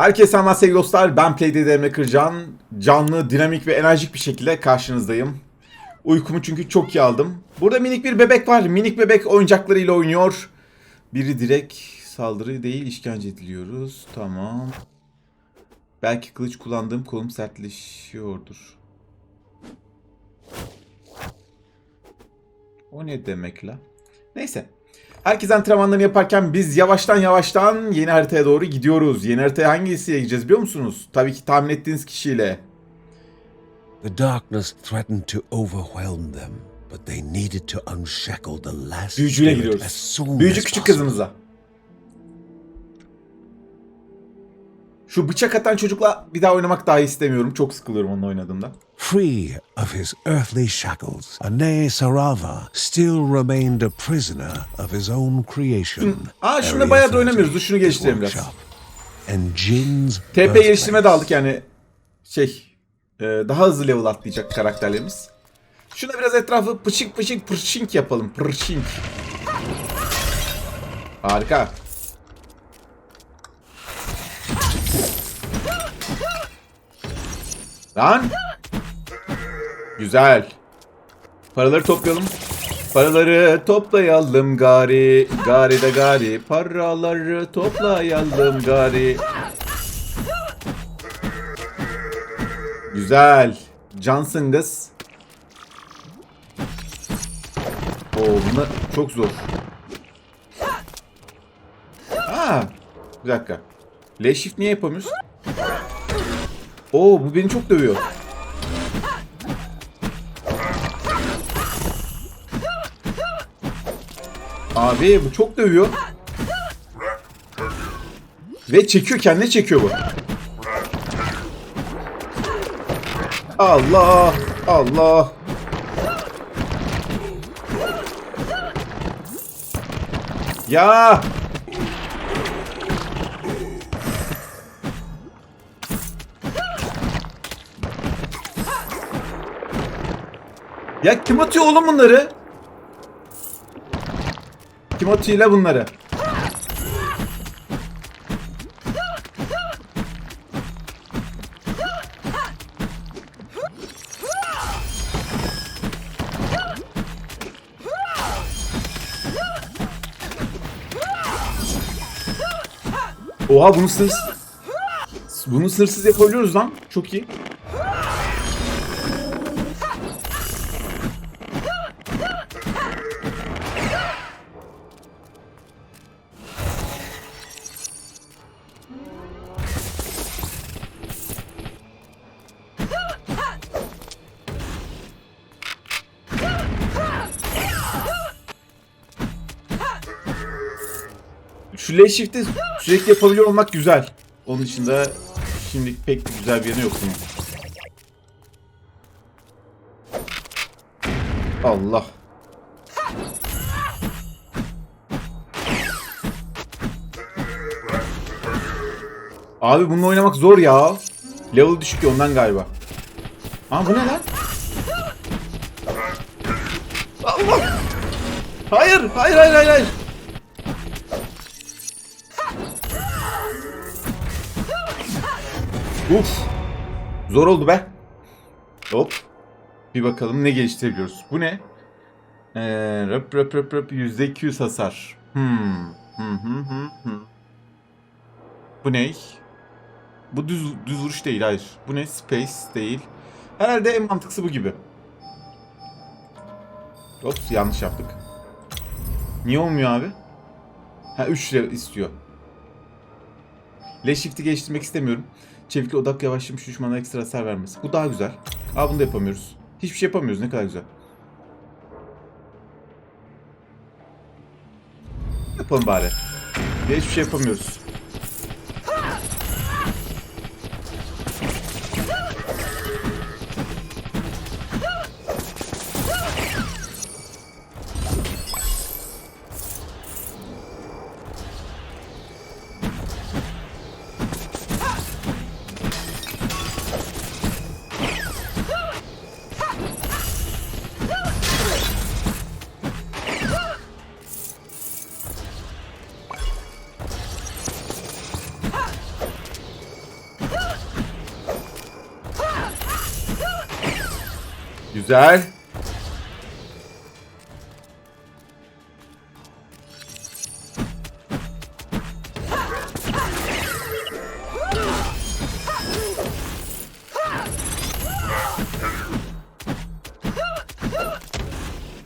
Herkese selamlar sevgili dostlar. Ben Playday Emre Kırcan. Canlı, dinamik ve enerjik bir şekilde karşınızdayım. Uykumu çünkü çok iyi aldım. Burada minik bir bebek var. Minik bebek oyuncaklarıyla oynuyor. Biri direkt saldırı değil işkence ediliyoruz. Tamam. Belki kılıç kullandığım kolum sertleşiyordur. O ne demek la? Neyse. Herkes antrenmanlarını yaparken biz yavaştan yavaştan yeni haritaya doğru gidiyoruz. Yeni haritaya hangisiyle gideceğiz biliyor musunuz? Tabii ki tahmin ettiğiniz kişiyle. The darkness threatened to overwhelm them, but they needed to unshackle the last Büyücüyle gidiyoruz. Büyücü küçük kızımıza. Şu bıçak atan çocukla bir daha oynamak dahi istemiyorum. Çok sıkılıyorum onunla oynadığımda. Free of his earthly shackles, Ane Sarava still remained a prisoner of his own creation. Aa, şunu bayağıdır 30, oynamıyoruz. Dur şunu geliştirelim biraz. TP geliştirme de aldık yani. Şey, e, daha hızlı level atlayacak karakterlerimiz. Şuna biraz etrafı pışık pışık pırşink yapalım. Pırşink. Harika. Lan. Güzel. Paraları toplayalım. Paraları toplayalım gari. Gari de gari. Paraları toplayalım gari. Güzel. Cansın kız. Oo bunlar çok zor. Ha, bir dakika. L shift niye yapamıyoruz? Oo bu beni çok dövüyor. Abi bu çok dövüyor. Ve çekiyor kendine çekiyor bu. Allah Allah. Ya. Ya kim atıyor oğlum bunları? Kim atıyor la bunları? Oha bunu sınırsız... Bunu sınırsız yapabiliyoruz lan. Çok iyi. L shift'i sürekli yapabiliyor olmak güzel. Onun dışında şimdi pek güzel bir yanı yok bunun. Allah. Abi bununla oynamak zor ya. Level düşük ya ondan galiba. Aa bu ne lan? Allah! Hayır, hayır, hayır, hayır. Uf. Zor oldu be. Hop. Bir bakalım ne geliştirebiliyoruz. Bu ne? Ee, röp röp röp röp %200 hasar. Hmm. Hı hı hı hı. Bu ne? Bu düz, düz vuruş değil hayır. Bu ne? Space değil. Herhalde en mantıklısı bu gibi. Ops yanlış yaptık. Niye olmuyor abi? Ha 3 lira istiyor. L shift'i geliştirmek istemiyorum. Çevikli odak yavaşlamış düşmana ekstra hasar vermesi. Bu daha güzel. Aa bunu da yapamıyoruz. Hiçbir şey yapamıyoruz. Ne kadar güzel. Yapalım bari. Hiçbir şey yapamıyoruz. Güzel.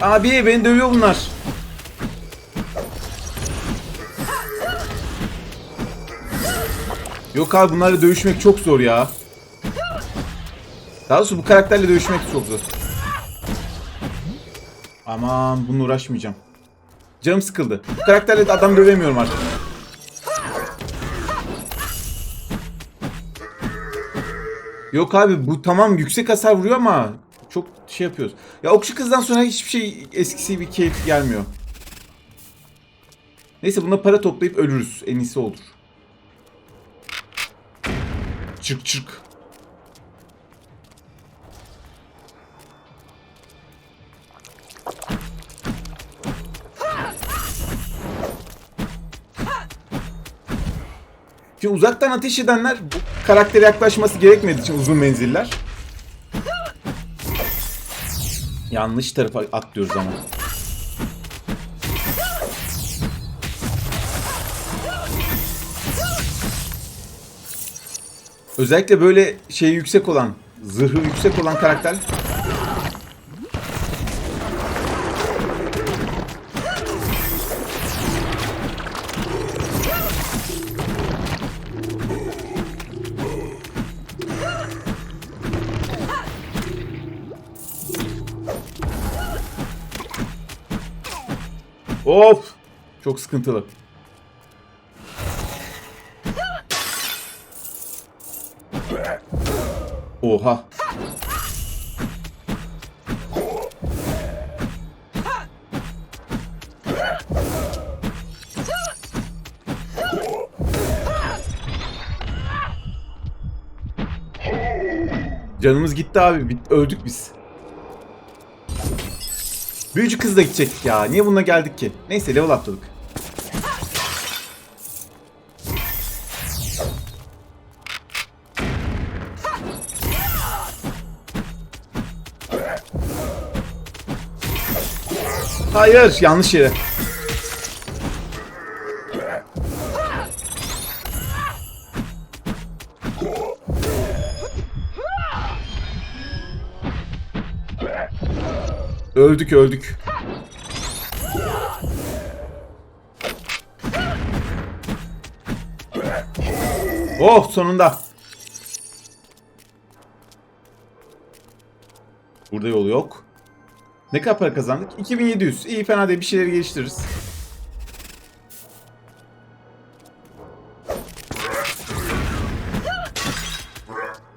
Abi beni dövüyor bunlar. Yok abi bunlarla dövüşmek çok zor ya. Daha doğrusu bu karakterle dövüşmek çok zor. Aman bununla uğraşmayacağım. Canım sıkıldı. Bu karakterle de adam dövemiyorum artık. Yok abi bu tamam yüksek hasar vuruyor ama çok şey yapıyoruz. Ya okçu kızdan sonra hiçbir şey eskisi bir keyif gelmiyor. Neyse buna para toplayıp ölürüz. En iyisi olur. Çık çık. Şimdi uzaktan ateş edenler bu karaktere yaklaşması gerekmediği için uzun menziller. Yanlış tarafa atlıyoruz ama. Özellikle böyle şey yüksek olan, zırhı yüksek olan karakter Of! Çok sıkıntılı. Oha. Canımız gitti abi. Öldük biz. Büyücü kız da gidecektik ya. Niye bununla geldik ki? Neyse level atladık. Hayır, yanlış yere. Öldük, öldük. Oh, sonunda. Burada yol yok. Ne kadar para kazandık? 2700. İyi fena değil bir şeyleri geliştiririz.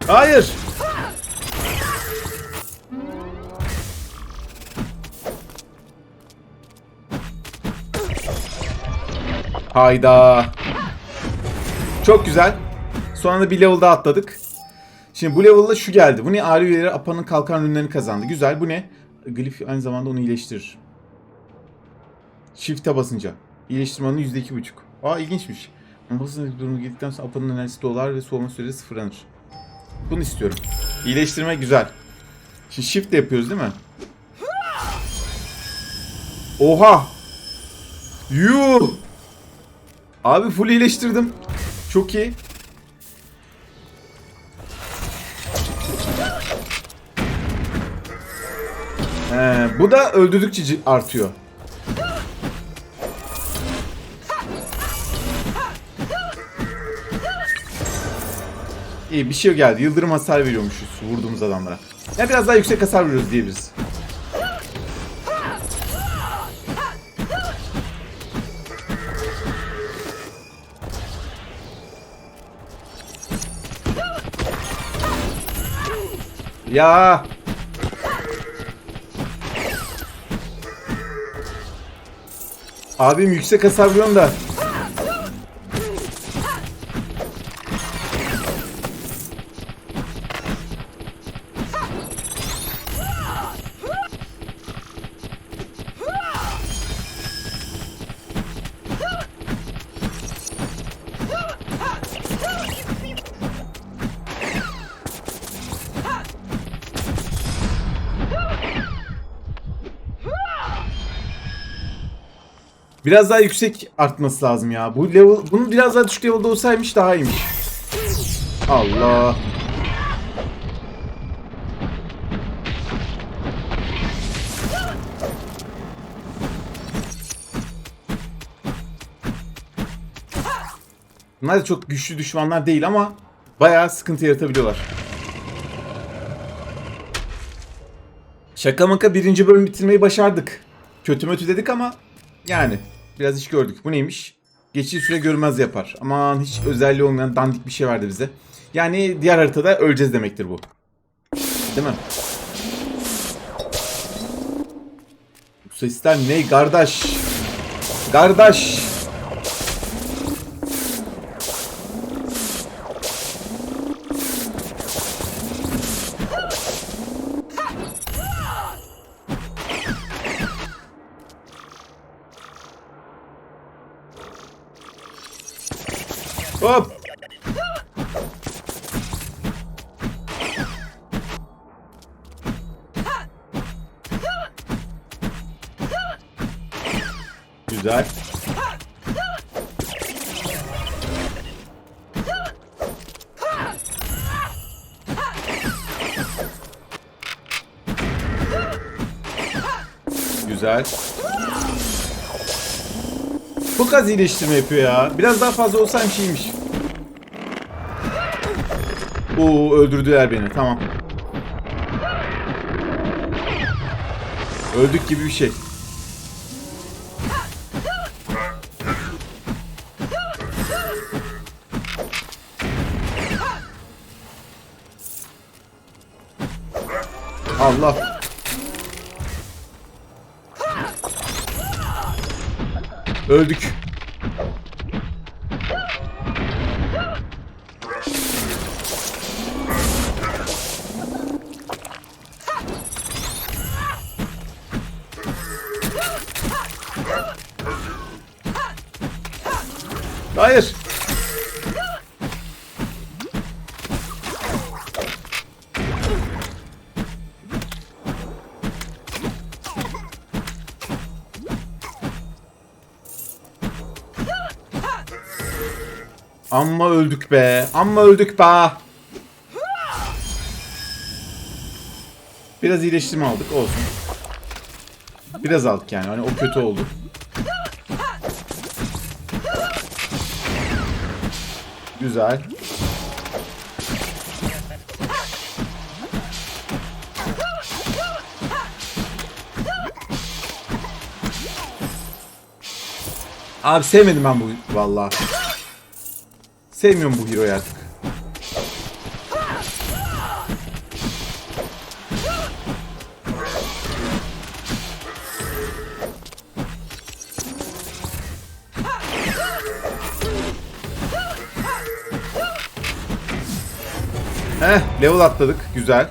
Hayır. Hayda. Çok güzel. Sonra da bir level atladık. Şimdi bu level'da şu geldi. Bu ne? Ağrı üyeleri Apa'nın kalkan ürünlerini kazandı. Güzel. Bu ne? Glif aynı zamanda onu iyileştirir. Shift'e basınca. İyileştirme oranı %2.5. Aa ilginçmiş. Basınca durumu gittikten sonra Apa'nın enerjisi dolar ve soğuma süresi sıfırlanır. Bunu istiyorum. İyileştirme güzel. Şimdi shift de yapıyoruz değil mi? Oha! Yuh! Abi full iyileştirdim. Çok iyi. He, bu da öldürdükçe artıyor. İyi bir şey geldi. Yıldırım hasar veriyormuşuz vurduğumuz adamlara. Ya biraz daha yüksek hasar veriyoruz diyebiliriz. Ya Abim yüksek hasar vuruyorum da. Biraz daha yüksek artması lazım ya. Bu level, bunun biraz daha düşük level'da olsaymış daha iyiymiş. Allah. Bunlar da çok güçlü düşmanlar değil ama bayağı sıkıntı yaratabiliyorlar. Şaka maka birinci bölüm bitirmeyi başardık. Kötü mötü dedik ama yani biraz iş gördük. Bu neymiş? Geçici süre görmez yapar. Aman hiç özelliği olmayan dandik bir şey verdi bize. Yani diğer haritada öleceğiz demektir bu. Değil mi? Bu sesler ne kardeş? Kardeş. Güzel. Çok az iyileştirme yapıyor ya. Biraz daha fazla olsaymış iyiymiş. Oo öldürdüler beni. Tamam. Öldük gibi bir şey. Allah. Öldük. Amma öldük be. Amma öldük be. Biraz iyileştirme aldık olsun. Biraz aldık yani. Hani o kötü oldu. Güzel. Abi sevmedim ben bu vallahi. Sevmiyorum bu hero'yu artık. Heh, level atladık. Güzel.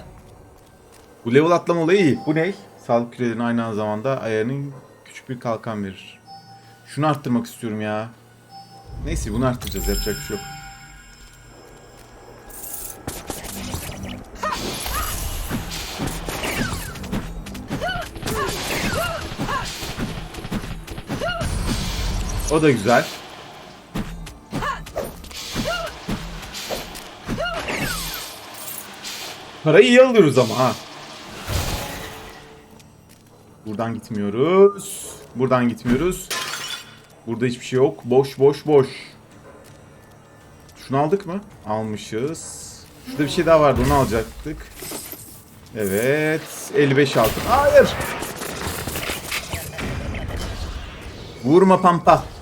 Bu level atlama olayı iyi. Bu ne? Sağlık kürelerinin aynı zamanda ayarının küçük bir kalkan verir. Şunu arttırmak istiyorum ya. Neyse bunu arttıracağız. Yapacak bir şey yok. O da güzel. Parayı iyi alıyoruz ama ha. Buradan gitmiyoruz. Buradan gitmiyoruz. Burada hiçbir şey yok. Boş boş boş. Şunu aldık mı? Almışız. Şurada bir şey daha vardı onu alacaktık. Evet. 55 altın. Hayır. Vurma pampa.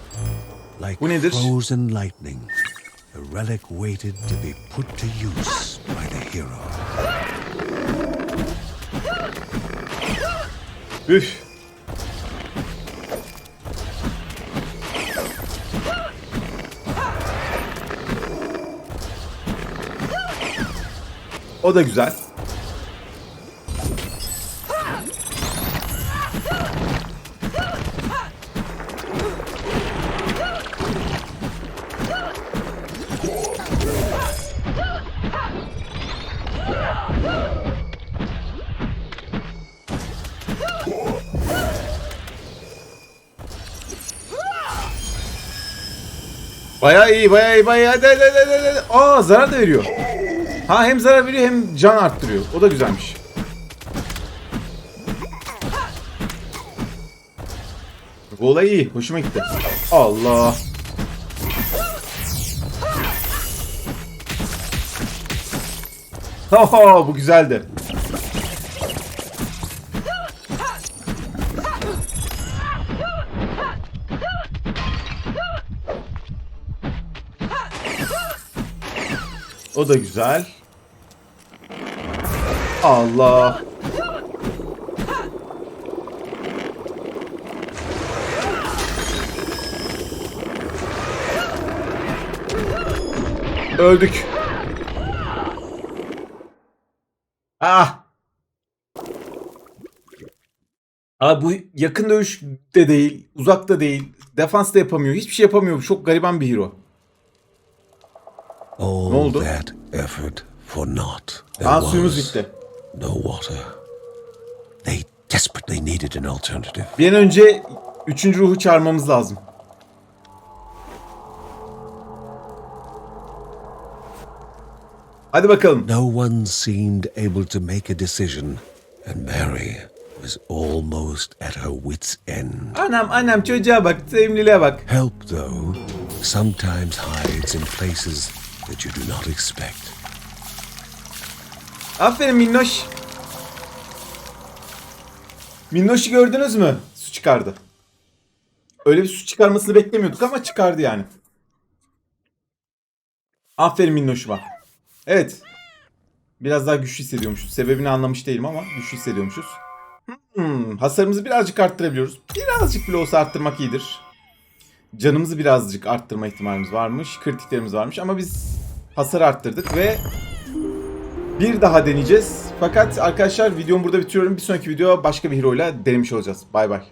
Like Bu nedir? frozen lightning, the relic waited to be put to use by the hero. Üf. O da güzel. Bayağı iyi, bayağı iyi, bayağı hadi, hadi, hadi, hadi, hadi. Aa zarar da veriyor. Ha hem zarar veriyor hem can arttırıyor. O da güzelmiş. Bu olay iyi. Hoşuma gitti. Allah. Oho, bu güzeldi. O da güzel. Allah. Öldük. Ah. Abi bu yakın dövüş de değil, uzakta değil, defans da yapamıyor, hiçbir şey yapamıyor. Çok gariban bir hero. All oldu? that effort for naught. There Aa suyumuz was bitti. no water. They desperately needed an alternative. Bir an önce üçüncü ruhu çağırmamız lazım. Hadi bakalım. No one seemed able to make a decision, and Mary was almost at her wits' end. Anam anam çocuğa bak, sevimliliğe bak. Help, though, sometimes hides in places that you do not expect. Aferin Minnoş. Minnoş'u gördünüz mü? Su çıkardı. Öyle bir su çıkarmasını beklemiyorduk ama çıkardı yani. Aferin Minnoş'uma. Evet. Biraz daha güçlü hissediyormuşuz. Sebebini anlamış değilim ama güçlü hissediyormuşuz. Hmm, hasarımızı birazcık arttırabiliyoruz. Birazcık bile olsa arttırmak iyidir. Canımızı birazcık arttırma ihtimalimiz varmış. Kritiklerimiz varmış ama biz hasar arttırdık ve bir daha deneyeceğiz. Fakat arkadaşlar videomu burada bitiriyorum. Bir sonraki video başka bir hero ile denemiş olacağız. Bay bay.